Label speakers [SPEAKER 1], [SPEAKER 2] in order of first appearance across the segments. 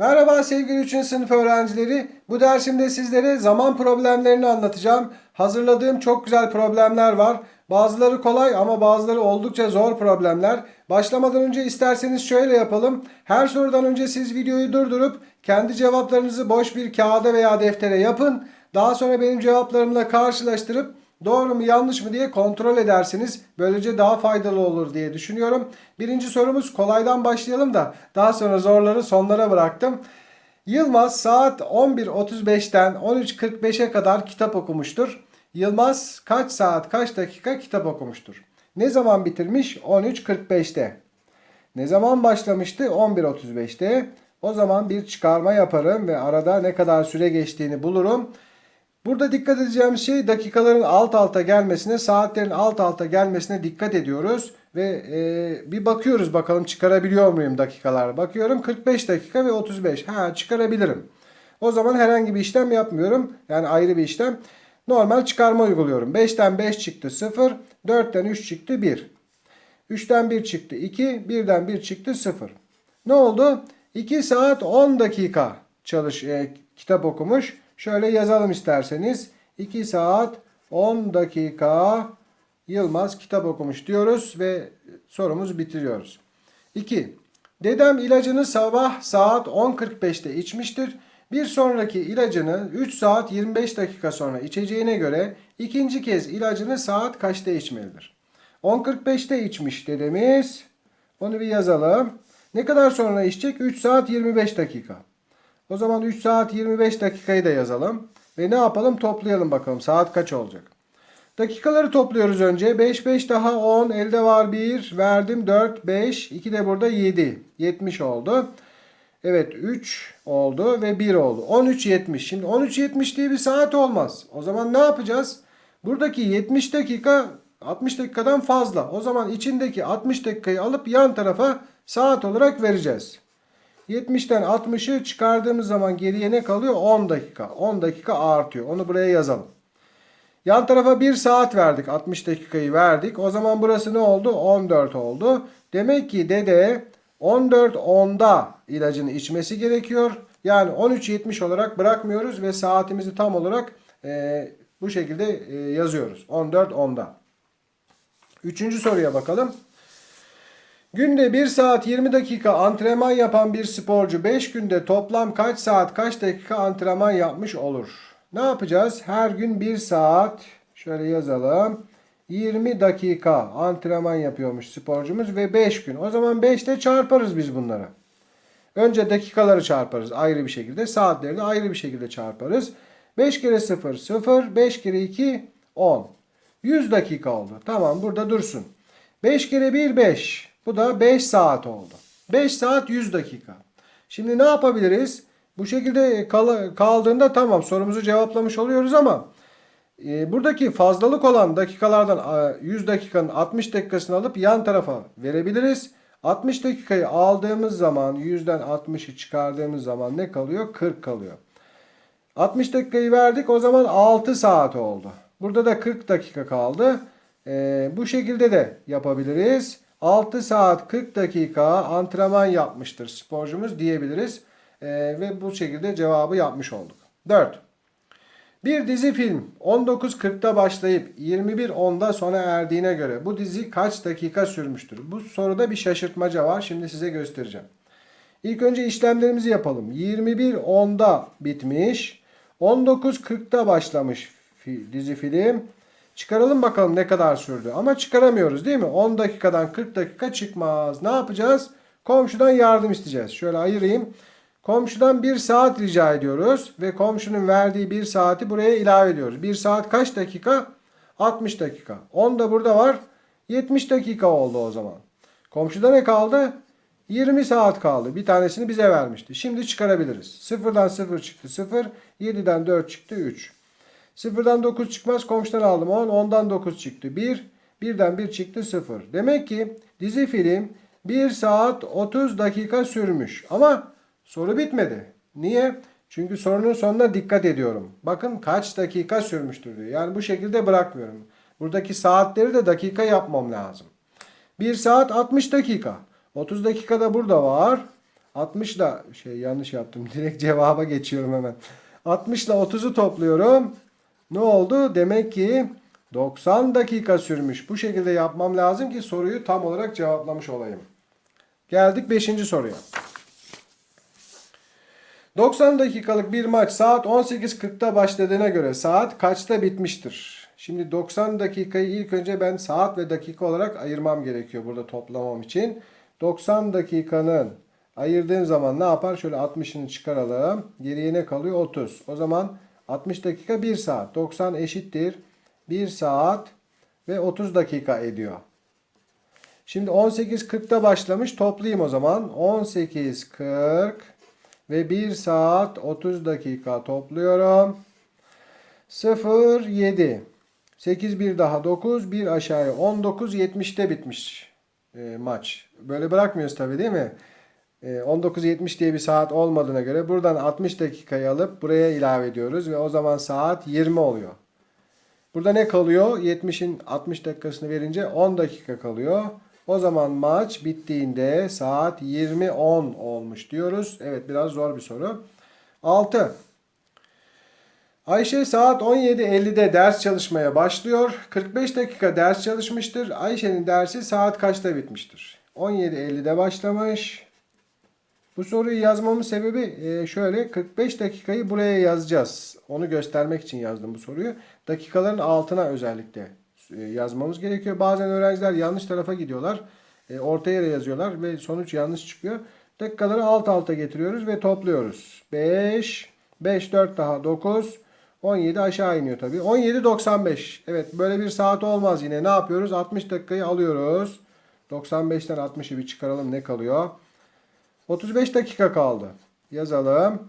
[SPEAKER 1] Merhaba sevgili 3. sınıf öğrencileri. Bu dersimde sizlere zaman problemlerini anlatacağım. Hazırladığım çok güzel problemler var. Bazıları kolay ama bazıları oldukça zor problemler. Başlamadan önce isterseniz şöyle yapalım. Her sorudan önce siz videoyu durdurup kendi cevaplarınızı boş bir kağıda veya deftere yapın. Daha sonra benim cevaplarımla karşılaştırıp doğru mu yanlış mı diye kontrol edersiniz. Böylece daha faydalı olur diye düşünüyorum. Birinci sorumuz kolaydan başlayalım da daha sonra zorları sonlara bıraktım. Yılmaz saat 11.35'ten 13.45'e kadar kitap okumuştur. Yılmaz kaç saat kaç dakika kitap okumuştur? Ne zaman bitirmiş? 13.45'te. Ne zaman başlamıştı? 11.35'te. O zaman bir çıkarma yaparım ve arada ne kadar süre geçtiğini bulurum. Burada dikkat edeceğimiz şey dakikaların alt alta gelmesine, saatlerin alt alta gelmesine dikkat ediyoruz. Ve e, bir bakıyoruz bakalım çıkarabiliyor muyum dakikalar. Bakıyorum 45 dakika ve 35. Ha çıkarabilirim. O zaman herhangi bir işlem yapmıyorum. Yani ayrı bir işlem. Normal çıkarma uyguluyorum. 5'ten 5 çıktı 0. 4'ten 3 çıktı 1. 3'ten 1 çıktı 2. 1'den 1 çıktı 0. Ne oldu? 2 saat 10 dakika çalış e, kitap okumuş. Şöyle yazalım isterseniz. 2 saat 10 dakika Yılmaz kitap okumuş diyoruz ve sorumuzu bitiriyoruz. 2. Dedem ilacını sabah saat 10.45'te içmiştir. Bir sonraki ilacını 3 saat 25 dakika sonra içeceğine göre ikinci kez ilacını saat kaçta içmelidir? 10.45'te içmiş dedemiz. Onu bir yazalım. Ne kadar sonra içecek? 3 saat 25 dakika. O zaman 3 saat 25 dakikayı da yazalım. Ve ne yapalım? Toplayalım bakalım. Saat kaç olacak? Dakikaları topluyoruz önce. 5, 5 daha 10. Elde var 1. Verdim 4, 5. 2 de burada 7. 70 oldu. Evet 3 oldu ve 1 oldu. 13, 70. Şimdi 13, 70 diye bir saat olmaz. O zaman ne yapacağız? Buradaki 70 dakika 60 dakikadan fazla. O zaman içindeki 60 dakikayı alıp yan tarafa saat olarak vereceğiz. 70'ten 60'ı çıkardığımız zaman geriye ne kalıyor? 10 dakika. 10 dakika artıyor. Onu buraya yazalım. Yan tarafa 1 saat verdik. 60 dakikayı verdik. O zaman burası ne oldu? 14 oldu. Demek ki dede 14 10'da ilacını içmesi gerekiyor. Yani 13.70 olarak bırakmıyoruz ve saatimizi tam olarak e, bu şekilde e, yazıyoruz. 14 10'da. Üçüncü soruya bakalım. Günde 1 saat 20 dakika antrenman yapan bir sporcu 5 günde toplam kaç saat kaç dakika antrenman yapmış olur? Ne yapacağız? Her gün 1 saat şöyle yazalım. 20 dakika antrenman yapıyormuş sporcumuz ve 5 gün. O zaman 5 ile çarparız biz bunları. Önce dakikaları çarparız ayrı bir şekilde. Saatleri de ayrı bir şekilde çarparız. 5 kere 0 0. 5 kere 2 10. 100 dakika oldu. Tamam burada dursun. 5 kere 1 5. Bu da 5 saat oldu. 5 saat 100 dakika. Şimdi ne yapabiliriz? Bu şekilde kal kaldığında tamam sorumuzu cevaplamış oluyoruz ama e, buradaki fazlalık olan dakikalardan 100 dakikanın 60 dakikasını alıp yan tarafa verebiliriz. 60 dakikayı aldığımız zaman 100'den 60'ı çıkardığımız zaman ne kalıyor? 40 kalıyor. 60 dakikayı verdik o zaman 6 saat oldu. Burada da 40 dakika kaldı. E, bu şekilde de yapabiliriz. 6 saat 40 dakika antrenman yapmıştır sporcumuz diyebiliriz. Ee, ve bu şekilde cevabı yapmış olduk. 4. Bir dizi film 19.40'da başlayıp 21.10'da sona erdiğine göre bu dizi kaç dakika sürmüştür? Bu soruda bir şaşırtmaca var. Şimdi size göstereceğim. İlk önce işlemlerimizi yapalım. 21.10'da bitmiş. 19.40'da başlamış dizi film. Çıkaralım bakalım ne kadar sürdü. Ama çıkaramıyoruz değil mi? 10 dakikadan 40 dakika çıkmaz. Ne yapacağız? Komşudan yardım isteyeceğiz. Şöyle ayırayım. Komşudan 1 saat rica ediyoruz. Ve komşunun verdiği 1 saati buraya ilave ediyoruz. 1 saat kaç dakika? 60 dakika. 10 da burada var. 70 dakika oldu o zaman. Komşuda ne kaldı? 20 saat kaldı. Bir tanesini bize vermişti. Şimdi çıkarabiliriz. 0'dan 0 çıktı 0. 7'den 4 çıktı 3. Sıfırdan 9 çıkmaz. Komşudan aldım 10. 10'dan 9 çıktı 1. 1'den 1 çıktı 0. Demek ki dizi film 1 saat 30 dakika sürmüş. Ama soru bitmedi. Niye? Çünkü sorunun sonuna dikkat ediyorum. Bakın kaç dakika sürmüştür diyor. Yani bu şekilde bırakmıyorum. Buradaki saatleri de dakika yapmam lazım. 1 saat 60 dakika. 30 dakika da burada var. 60 ile şey yanlış yaptım. Direkt cevaba geçiyorum hemen. 60 ile 30'u topluyorum. Ne oldu? Demek ki 90 dakika sürmüş. Bu şekilde yapmam lazım ki soruyu tam olarak cevaplamış olayım. Geldik 5. soruya. 90 dakikalık bir maç saat 18.40'da başladığına göre saat kaçta bitmiştir? Şimdi 90 dakikayı ilk önce ben saat ve dakika olarak ayırmam gerekiyor burada toplamam için. 90 dakikanın ayırdığım zaman ne yapar? Şöyle 60'ını çıkaralım. Geriye ne kalıyor? 30. O zaman 60 dakika 1 saat. 90 eşittir. 1 saat ve 30 dakika ediyor. Şimdi 18.40'da başlamış. Toplayayım o zaman. 18.40 ve 1 saat 30 dakika topluyorum. 0 7 8 bir daha 9 bir aşağıya 19 70'te bitmiş e, maç. Böyle bırakmıyoruz tabii değil mi? E, 19.70 diye bir saat olmadığına göre buradan 60 dakikayı alıp buraya ilave ediyoruz ve o zaman saat 20 oluyor. Burada ne kalıyor? 70'in 60 dakikasını verince 10 dakika kalıyor. O zaman maç bittiğinde saat 20.10 olmuş diyoruz. Evet biraz zor bir soru. 6. Ayşe saat 17.50'de ders çalışmaya başlıyor. 45 dakika ders çalışmıştır. Ayşe'nin dersi saat kaçta bitmiştir? 17.50'de başlamış. Bu soruyu yazmamın sebebi e, şöyle 45 dakikayı buraya yazacağız. Onu göstermek için yazdım bu soruyu. Dakikaların altına özellikle e, yazmamız gerekiyor. Bazen öğrenciler yanlış tarafa gidiyorlar. E, Orta yere yazıyorlar ve sonuç yanlış çıkıyor. Dakikaları alt alta getiriyoruz ve topluyoruz. 5, 5, 4 daha 9, 17 aşağı iniyor tabii. 17.95. Evet böyle bir saat olmaz yine. Ne yapıyoruz? 60 dakikayı alıyoruz. 95'ten 60'ı bir çıkaralım ne kalıyor? 35 dakika kaldı. Yazalım.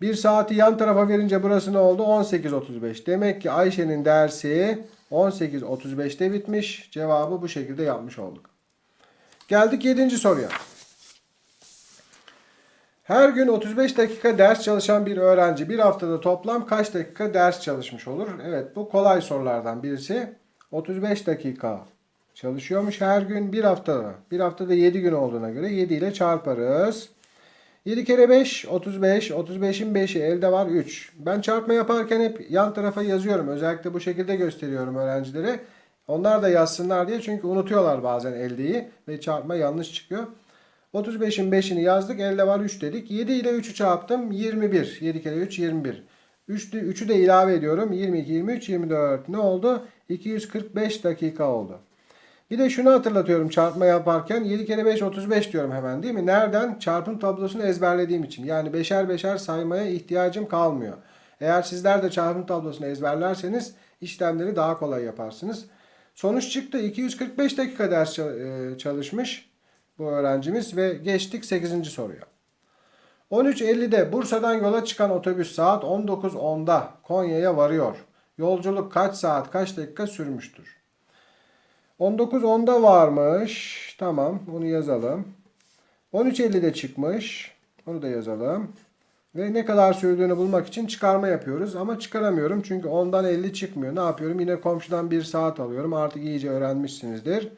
[SPEAKER 1] Bir saati yan tarafa verince burası ne oldu? 18.35. Demek ki Ayşe'nin dersi 18.35'te bitmiş. Cevabı bu şekilde yapmış olduk. Geldik 7. soruya. Her gün 35 dakika ders çalışan bir öğrenci bir haftada toplam kaç dakika ders çalışmış olur? Evet bu kolay sorulardan birisi. 35 dakika çalışıyormuş her gün bir haftada. Bir haftada 7 gün olduğuna göre 7 ile çarparız. 7 kere 5 35. 35'in 5'i elde var 3. Ben çarpma yaparken hep yan tarafa yazıyorum. Özellikle bu şekilde gösteriyorum öğrencilere. Onlar da yazsınlar diye çünkü unutuyorlar bazen eldeyi ve çarpma yanlış çıkıyor. 35'in 5'ini yazdık. Elde var 3 dedik. 7 ile 3'ü çarptım. 21. 7 kere 3 21. 3'ü 3'ü de ilave ediyorum. 22, 23, 24. Ne oldu? 245 dakika oldu. Bir de şunu hatırlatıyorum çarpma yaparken 7 kere 5 35 diyorum hemen değil mi? Nereden? Çarpım tablosunu ezberlediğim için. Yani beşer beşer saymaya ihtiyacım kalmıyor. Eğer sizler de çarpım tablosunu ezberlerseniz işlemleri daha kolay yaparsınız. Sonuç çıktı. 245 dakika ders e, çalışmış bu öğrencimiz ve geçtik 8. soruya. 13.50'de Bursa'dan yola çıkan otobüs saat 19.10'da Konya'ya varıyor. Yolculuk kaç saat kaç dakika sürmüştür? 19.10'da varmış. Tamam onu yazalım. 13.50'de çıkmış. Onu da yazalım. Ve ne kadar sürdüğünü bulmak için çıkarma yapıyoruz. Ama çıkaramıyorum çünkü 10'dan 50 çıkmıyor. Ne yapıyorum? Yine komşudan 1 saat alıyorum. Artık iyice öğrenmişsinizdir.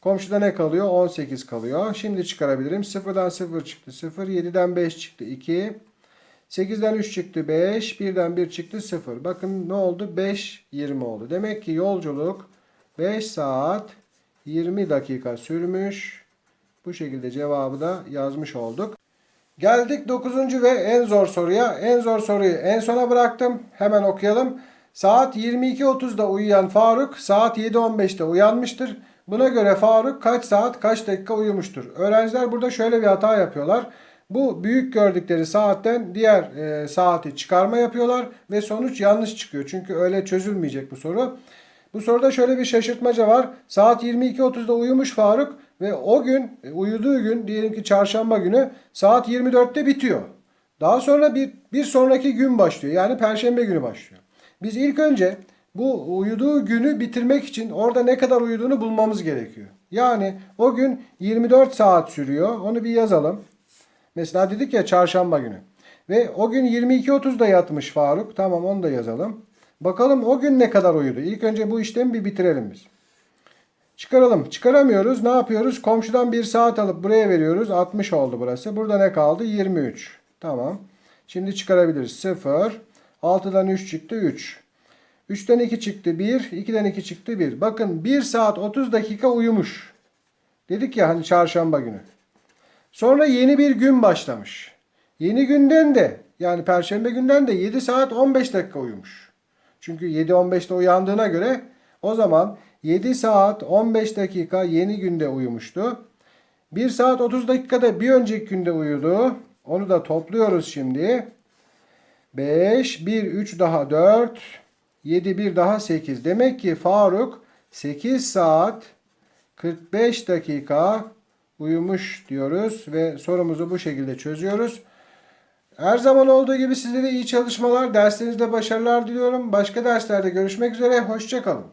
[SPEAKER 1] Komşuda ne kalıyor? 18 kalıyor. Şimdi çıkarabilirim. 0'dan 0 çıktı. 0. 7'den 5 çıktı. 2. 8'den 3 çıktı. 5. 1'den 1 çıktı. 0. Bakın ne oldu? 5. 20 oldu. Demek ki yolculuk 5 saat 20 dakika sürmüş. Bu şekilde cevabı da yazmış olduk. Geldik 9. ve en zor soruya. En zor soruyu en sona bıraktım. Hemen okuyalım. Saat 22.30'da uyuyan Faruk saat 7.15'te uyanmıştır. Buna göre Faruk kaç saat kaç dakika uyumuştur? Öğrenciler burada şöyle bir hata yapıyorlar. Bu büyük gördükleri saatten diğer e, saati çıkarma yapıyorlar ve sonuç yanlış çıkıyor. Çünkü öyle çözülmeyecek bu soru. Bu soruda şöyle bir şaşırtmaca var. Saat 22.30'da uyumuş Faruk ve o gün e, uyuduğu gün diyelim ki çarşamba günü saat 24'te bitiyor. Daha sonra bir, bir sonraki gün başlıyor. Yani perşembe günü başlıyor. Biz ilk önce bu uyuduğu günü bitirmek için orada ne kadar uyuduğunu bulmamız gerekiyor. Yani o gün 24 saat sürüyor. Onu bir yazalım. Mesela dedik ya çarşamba günü. Ve o gün 22.30'da yatmış Faruk. Tamam onu da yazalım. Bakalım o gün ne kadar uyudu. İlk önce bu işlemi bir bitirelim biz. Çıkaralım. Çıkaramıyoruz. Ne yapıyoruz? Komşudan bir saat alıp buraya veriyoruz. 60 oldu burası. Burada ne kaldı? 23. Tamam. Şimdi çıkarabiliriz. 0. 6'dan 3 çıktı 3. 3'ten 2 çıktı 1. 2'den 2 çıktı 1. Bakın 1 saat 30 dakika uyumuş. Dedik ya hani çarşamba günü. Sonra yeni bir gün başlamış. Yeni günden de yani perşembe günden de 7 saat 15 dakika uyumuş. Çünkü 7.15'te uyandığına göre o zaman 7 saat 15 dakika yeni günde uyumuştu. 1 saat 30 dakikada bir önceki günde uyudu. Onu da topluyoruz şimdi. 5, 1, 3 daha 4, 7, 1 daha 8. Demek ki Faruk 8 saat 45 dakika uyumuş diyoruz ve sorumuzu bu şekilde çözüyoruz. Her zaman olduğu gibi sizlere iyi çalışmalar, derslerinizde başarılar diliyorum. Başka derslerde görüşmek üzere, hoşçakalın.